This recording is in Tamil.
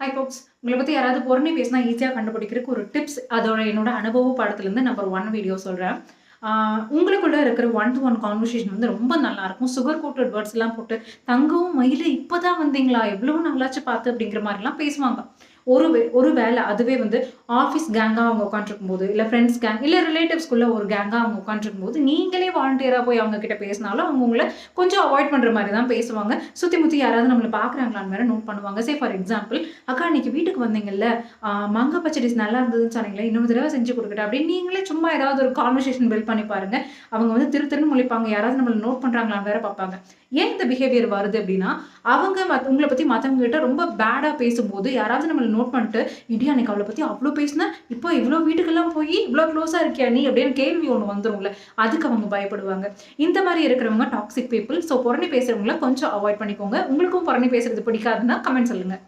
ஹை ஃபோக்ஸ் உங்களை பற்றி யாராவது பொருணை பேசினா ஈஸியாக கண்டுபிடிக்கிறதுக்கு ஒரு டிப்ஸ் அதோட என்னோட அனுபவ பாடத்துலேருந்து நம்பர் ஒன் வீடியோ சொல்கிறேன் உங்களுக்குள்ளே இருக்கிற ஒன் டு ஒன் கான்வர்சேஷன் வந்து ரொம்ப நல்லாயிருக்கும் சுகர் கோட்டட் வேர்ட்ஸ்லாம் போட்டு தங்கவும் மயில இப்போதான் வந்தீங்களா? எவ்வளோ நல்லாச்சு பார்த்து அப்படிங்கிற மாதிரிலாம் பேசுவாங்க. ஒரு ஒரு வேலை அதுவே வந்து ஆஃபீஸ் கேங்காக அவங்க உட்காந்துருக்கும் போது இல்லை ஃப்ரெண்ட்ஸ் கேங் இல்லை ரிலேட்டிவ்ஸ்குள்ளே ஒரு கேங்காக அவங்க உட்காந்துருக்கும் போது நீங்களே வாலண்டியராக போய் அவங்க கிட்ட பேசினாலும் அவங்க உங்களை கொஞ்சம் அவாய்ட் பண்ணுற மாதிரி தான் பேசுவாங்க. சுற்றி முற்றி யாராவது நம்மளை பார்க்குறாங்களான்னு வேற நோட் பண்ணுவாங்க. சே ஃபார் எக்ஸாம்பிள் அக்கா இன்னைக்கு வீட்டுக்கு வந்தீங்கல்ல ஆஹ் மாங்காய் பச்சடிஸ் நல்லா இருந்ததுன்னு சொன்னீங்களே இன்னொரு தடவை செஞ்சு கொடுக்கட்டேன் அப்படின்னு நீங்களே சும்மா ஏதாவது ஒரு கான்வர்சேஷன் பில்ட் பண்ணி பாருங்க. அவங்க வந்து திரு திருன்னு முழிப்பாங்க. யாராவது நம்மளை நோட் பண்ணுறாங்களான்னு வேற பார்ப்பாங்க. ஏன் இந்த பிஹேவியர் வருது அப்படின்னா அவங்க மத் உங்களை பற்றி மற்றவங்க கிட்ட ரொம்ப பேடாக பேசும்போது யாராவது நம்மளை நோட் பண்ணிட்டு இடி அன்னைக்கு அவளை பற்றி அவ்வளோ பேசினேன் இப்போ இவ்வளோ வீட்டுக்கெல்லாம் போய் இவ்வளோ க்ளோஸாக இருக்கியா நீ? அப்படின்னு கேள்வி ஒன்று வந்துரும்ல. அதுக்கு அவங்க பயப்படுவாங்க. இந்த மாதிரி இருக்கிறவங்க டாக்ஸிக் பீப்புள் ஸோ புறணி பேசுகிறவங்கள கொஞ்சம் அவாய்ட் பண்ணிக்கோங்க. உங்களுக்கும் புறணி பேசுறது பிடிக்காதுன்னா கமெண்ட் சொல்லுங்கள்